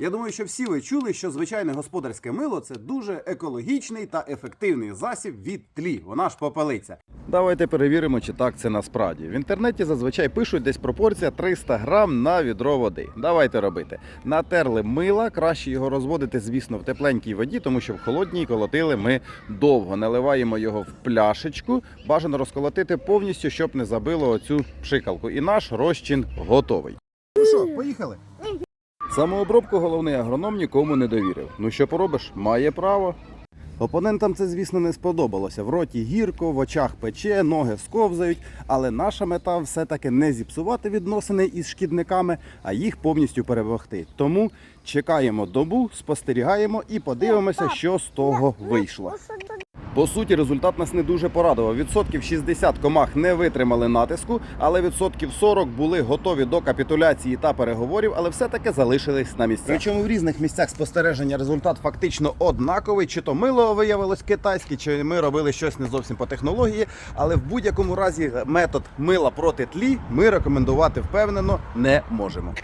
Я думаю, що всі ви чули, що звичайне господарське мило це дуже екологічний та ефективний засіб від тлі. Вона ж попелиця. Давайте перевіримо, чи так це насправді. В інтернеті зазвичай пишуть десь пропорція 300 грам на відро води. Давайте робити. Натерли мила, краще його розводити, звісно, в тепленькій воді, тому що в холодній колотили ми довго. Наливаємо його в пляшечку. Бажано розколотити повністю, щоб не забило оцю пшикалку. І наш розчин готовий. Ну що, поїхали? Самообробку головний агроном нікому не довірив. Ну що поробиш? Має право. Опонентам це, звісно, не сподобалося. В роті гірко, в очах пече, ноги сковзають. Але наша мета все-таки не зіпсувати відносини із шкідниками, а їх повністю перемогти. Тому чекаємо добу, спостерігаємо і подивимося, що з того вийшло. По суті, результат нас не дуже порадував. Відсотків 60 комах не витримали натиску, але відсотків 40 були готові до капітуляції та переговорів, але все-таки залишились на місцях. Причому в різних місцях спостереження результат фактично однаковий. Чи то мило виявилось китайське, чи ми робили щось не зовсім по технології. Але в будь-якому разі метод мила проти тлі ми рекомендувати впевнено не можемо.